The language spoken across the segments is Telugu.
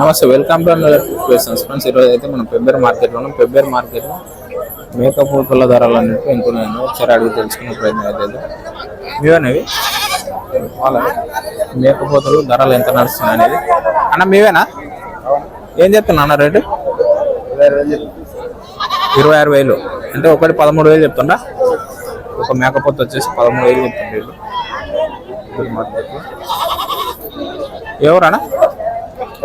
నమస్తే వెల్కమ్ టు అనదర్ ఫ్రెండ్స్ ఈరోజు అయితే మనం పెబ్బేర్ మార్కెట్లో ఉన్నాం. పెబ్బేర్ మార్కెట్లో మేకప్ పూల ధరలు అన్నట్టు ఎంతున్నాయో ఒకసారి అడిగి తెలుసుకునే ప్రయత్నం అయితే చేద్దాం. మీవేనవి వాళ్ళ మేకపోతలు ధరలు ఎంత నడుస్తున్నాయి అనేది. అన్న మీవేనా? ఏం చెప్తున్నా అన్న రేటు? ఇరవై ఆరు వేలు. అంటే ఒకటి పదమూడు వేలు చెప్తుండా? ఒక మేకపోత వచ్చేసి పదమూడు వేలు చెప్తుండే మార్కెట్లో ఎవరన్నా?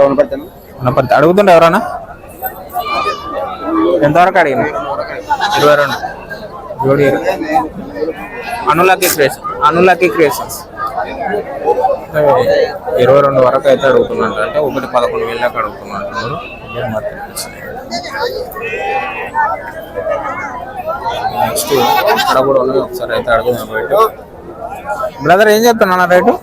ఉన్నపర్తి అడుగుతుండే ఎవరన్నా? ఎంతవరకు అడిగిన ఇరవై రెండు. జోడి అనులకి క్రేస్ అనులకి క్రియేషన్స్ ఇరవై రెండు వరకు అయితే అడుగుతున్నాడు అంటే ఒకటి పదకొండు వేలకు దాకా నెక్స్ట్ అక్కడ కూడా ఉన్నాయి. ఒకసారి అయితే అడుగుతున్నాను రేటు. బ్రదర్ ఏం చెప్తున్నా రేటు?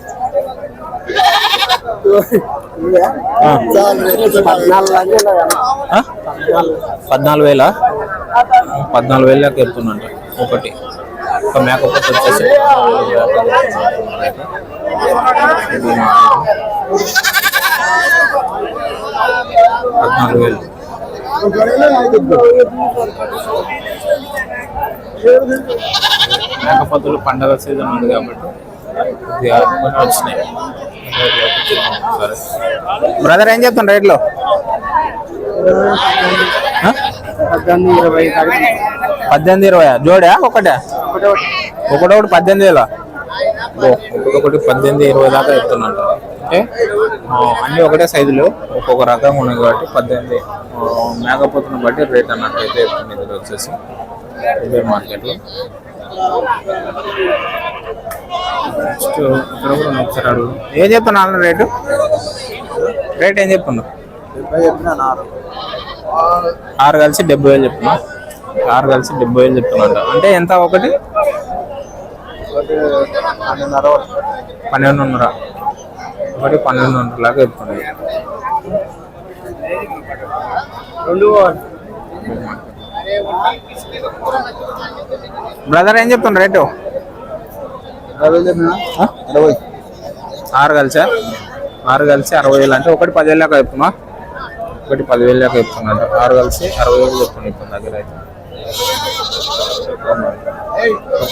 పద్నాలుగు వేల? పద్నాలుగు వేల దాకా ఒకటి. ఒక మేకపోతే వచ్చేసి. పద్నాలుగు వేలు. మేకపోతులు పండగ సీజన్ ఉంది కాబట్టి వచ్చినాయి. బ్రదర్ ఏం చెప్తాను రేట్లో? పద్దెనిమిది ఇరవై జోడా? ఒకటే? ఒకటొకటి పద్దెనిమిది వేల? ఒకటి పద్దెనిమిది ఇరవై దాకా చెప్తున్నాడు. అంటే ఆ, అన్ని ఒకటే సైజులు. ఒక్కొక్క రకంగా ఉన్నాయి కాబట్టి పద్దెనిమిది. ఆ, మేకపోతుని బట్టి రేట్ అన్నట్టు అయితే చెప్తుంది ఇది వచ్చేసి ఇదే మార్కెట్లో. ఏం చెప్తున్నా రేటు? రేట్ ఏం చెప్తున్నావు ఆరు. కలిసి డెబ్బై వేలు చెప్తున్నా ఆరు కలిసి డెబ్బై వేలు చెప్తున్నా అంటే ఎంత ఒకటి? పన్నెండున్నర ఒకటి. పన్నెండున్నర. లాగా చెప్తున్నాయి బ్రదర్ ఏం చెప్తున్నా రేటు? ఆ? ఆరు కలిసా? ఆరు కలిసి అరవై వేలు. అంటే ఒకటి పదివేలు దాకా చెప్తున్నా? ఒకటి పదివేలు దాకా చెప్తున్నాడు ఆరు కలిసి అరవై వేలు చెప్తున్నాడు ఇప్పుడు దగ్గర అయితే.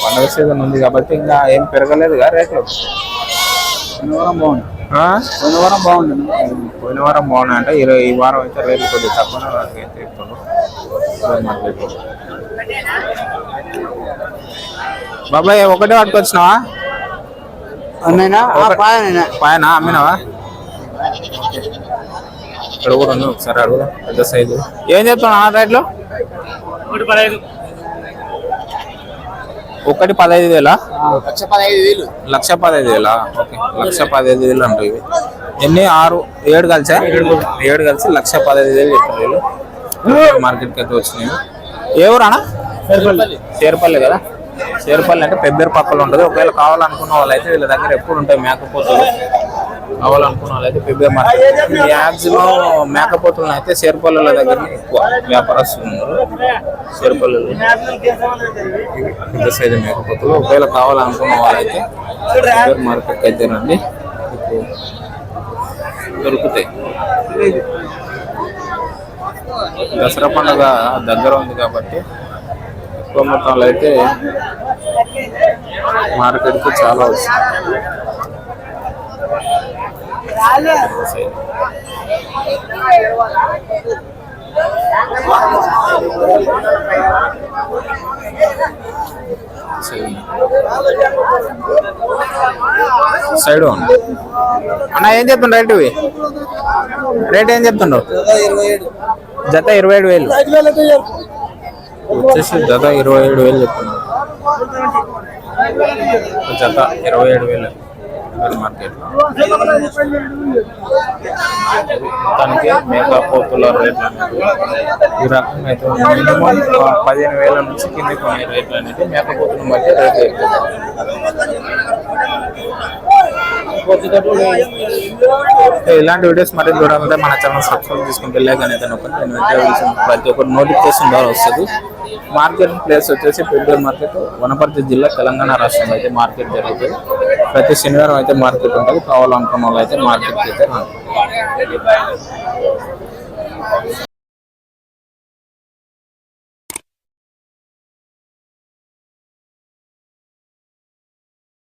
పండగ సీజన్ ఉంది కాబట్టి ఇంకా ఏం పెరగలేదుగా రేట్లు. ఆ? పోయిన వారం బాగున్నాయి అంటే ఈ వారం అయితే రేట్లు కొద్దిగా తక్కువ అయితే చెప్తున్నాడు బాబాయ్. ఒకటే పట్టుకొచ్చినావా? పైన అమ్మినావా? ఇక్కడ కూడా ఉంది ఒకసారి అడుగుదా పెద్ద సైజు. ఏం చెప్తున్నా రేట్లో? ఒకటి పదహైదు. వేలా? లక్ష పదహైదు వేలు. లక్ష పదహైదు వేలా? ఓకే లక్ష పదహైదు వేలు అంటారు ఇవి. ఎన్ని? ఆరు? ఏడు కలిసా? ఏడు. కలిసి లక్ష పదహైదు వేలు చెప్పారు వీళ్ళు. మార్కెట్కి అయితే వచ్చినాయి. ఏ ఊరానా చేరపల్లి కదా? చేరపల్లి అంటే పెబ్బేరు పక్కలో ఉంటుంది. ఒకవేళ కావాలనుకున్న వాళ్ళు అయితే వీళ్ళ దగ్గర ఎప్పుడు ఉంటాయి మేకపోతులు. కావాలనుకున్న వాళ్ళు అయితే పెబ్బేరు మార్కెట్. మ్యాక్సిమం మేకపోతులను అయితే చేరపల్లిల దగ్గర ఎక్కువ వ్యాపారస్తులు ఉన్నారు. చేరపల్లిలో. పెద్ద సైజు మేకపోతులు. ఒకవేళ కావాలనుకున్న వాళ్ళైతే పెబ్బేరు మార్కెట్కి అయితే రండి మీకు దొరుకుతాయి. దసరా పండుగ దగ్గర ఉంది కాబట్టి ఎక్కువ మొత్తంలో అయితే మార్కెట్కి చాలా వస్తుంది సైడ్ అన్న ఏం చెప్తుండ్రు రేట్ ఇవి? రేట్ ఏం చెప్తుండ్రు? ఇరవై ఏడు జత ఇరవై ఏడు వేలు. వచ్చేసి జత ఇరవై ఏడు వేలు చెప్తున్నారు. జత ఇరవై ఏడు వేలు మార్కెట్ మొత్తానికి మేకా పోతుల రేట్లు అనేది ఈ రకంగా అయితే మినిమం పదిహేను వేల నుంచి కిందకి కొన్ని రేట్లు అనేది మేక పోతున్న మధ్య రేట్లు ఎక్కువ ఇలాంటి వీడియోస్ మరింత చూడాలంటే మన ఛానల్ సబ్స్క్రైబ్ చేసుకుంటే లేకనే ఒకటి ప్రతి ఒక్కటి నోటిఫికేషన్ ద్వారా వస్తుంది. మార్కెట్ ప్లేస్ వచ్చేసి పెద్దూరు మార్కెట్ వనపర్తి జిల్లా తెలంగాణ రాష్ట్రంలో అయితే మార్కెట్ జరుగుతుంది. ప్రతి శనివారం అయితే మార్కెట్ ఉంటుంది. కావాలనుకున్న వాళ్ళు అయితే మార్కెట్కి అయితే